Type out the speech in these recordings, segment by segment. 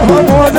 Oh,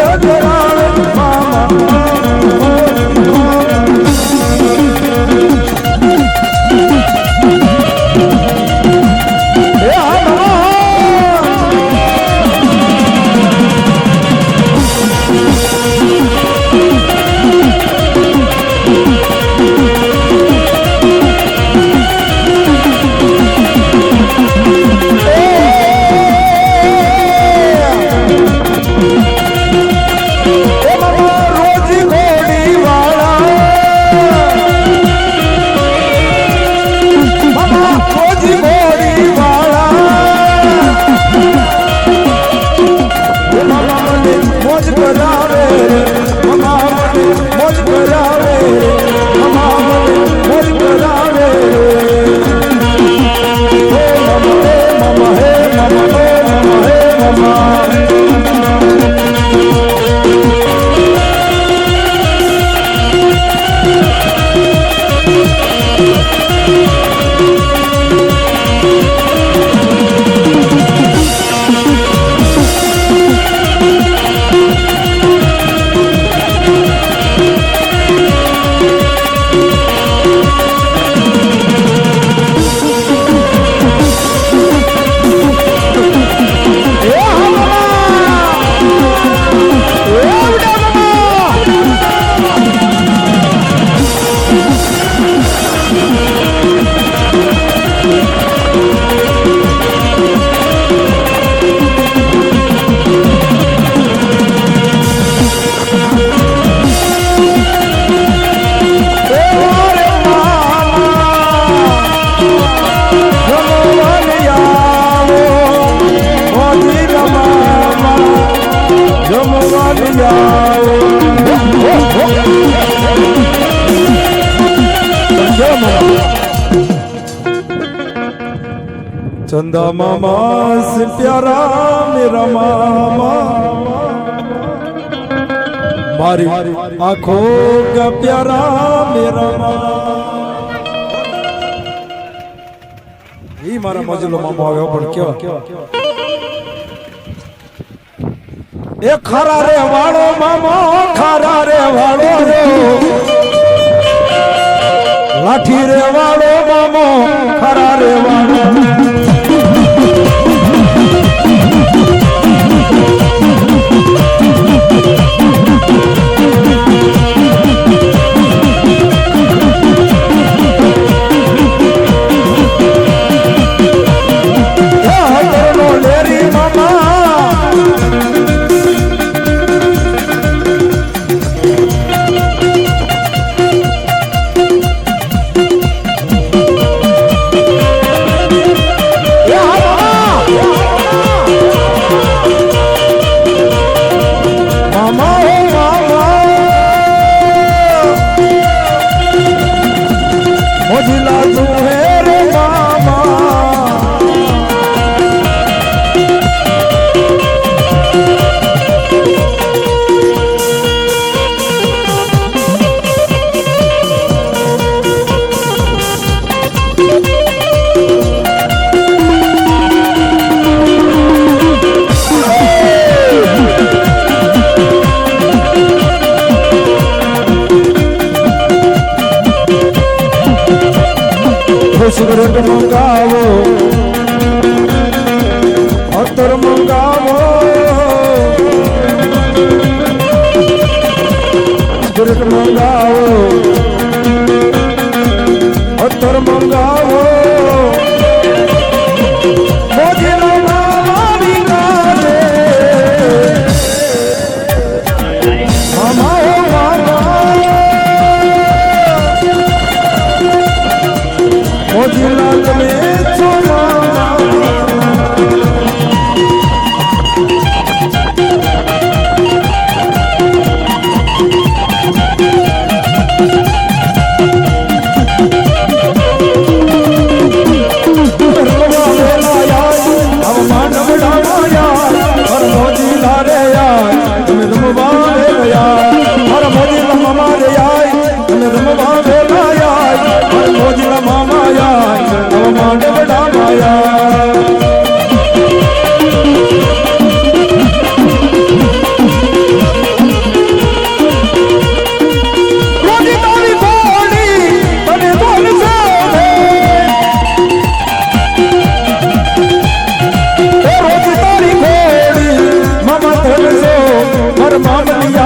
चंदा मामा से प्यारा मेरा मामा। मारी आंखों का प्यारा मेरा એ મારા મજલો મામો આવ્યો પણ કેવા એ ખરા રે વાળો મામો ખરા રે વાળો લાઠી રે વાળો મામો 哇哦 ધર્મ ગામો ધર્મ ગાવો ધર્મ ગાવો રમવા ગયા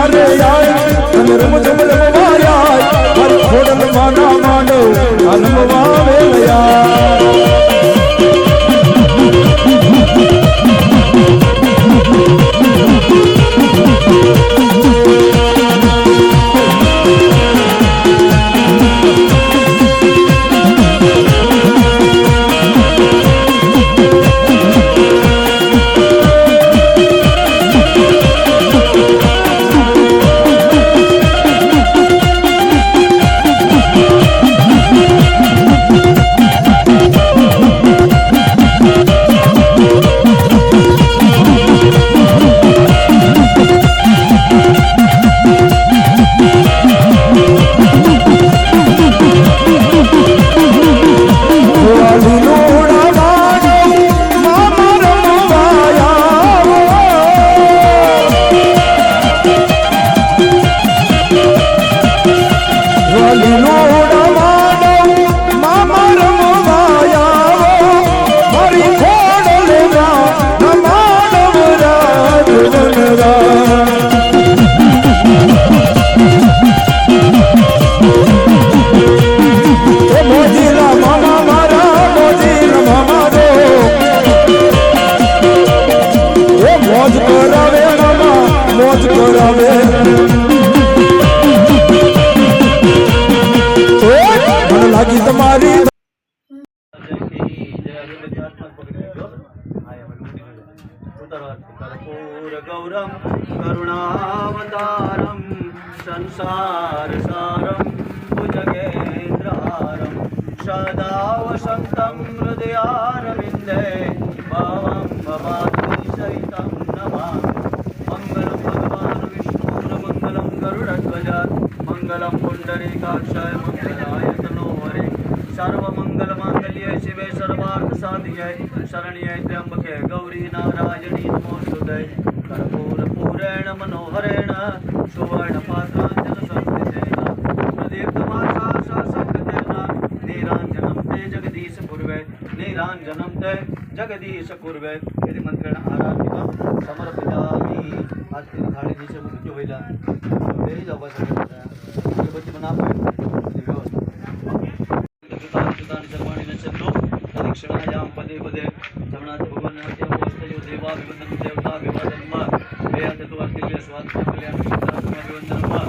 યારે આય અને રમ જમ રમવા યાર હર છોડન માના માંડો અનમવા વેલયા aleluya. कर्पूर गौरम करुणावतारम संसार सारम भुजगेन्द्रहारम सदा वसन्तं हृदयारविन्दे भावं भवानी सहितं नमामि। मङ्गलं भगवान् विष्णुर्मङ्गलं गरुडध्वज, मङ्गलं पुण्डरीकाक्षाय मङ्गलाय, तनोहरे। सर्वमङ्गलमाङ्गल्ये शिवे सर्वार्थसाधिके शरण्ये त्र्यम्बके, गौरी नारायणी नमोऽस्तुते पूर्वे नीराञ्जनं ते जगदीश पूर्वे यदि मन्त्रेण आराधितं समर्पितामि आज तेरी थाळी दिशे मृत्यू होईल तेही जाऊ बच्चे म्हणा कृतानि सर्वाणि नश्यन्तो प्रदक्षिणायां पदे पदे। श्रवणात् भुवनाद्यमोस्तयो देवाभिवन्दनं देवताभिवन्दनं वा वेयात् तु अर्थिले स्वात्मकल्याणं स्वात्मभिवन्दनं वा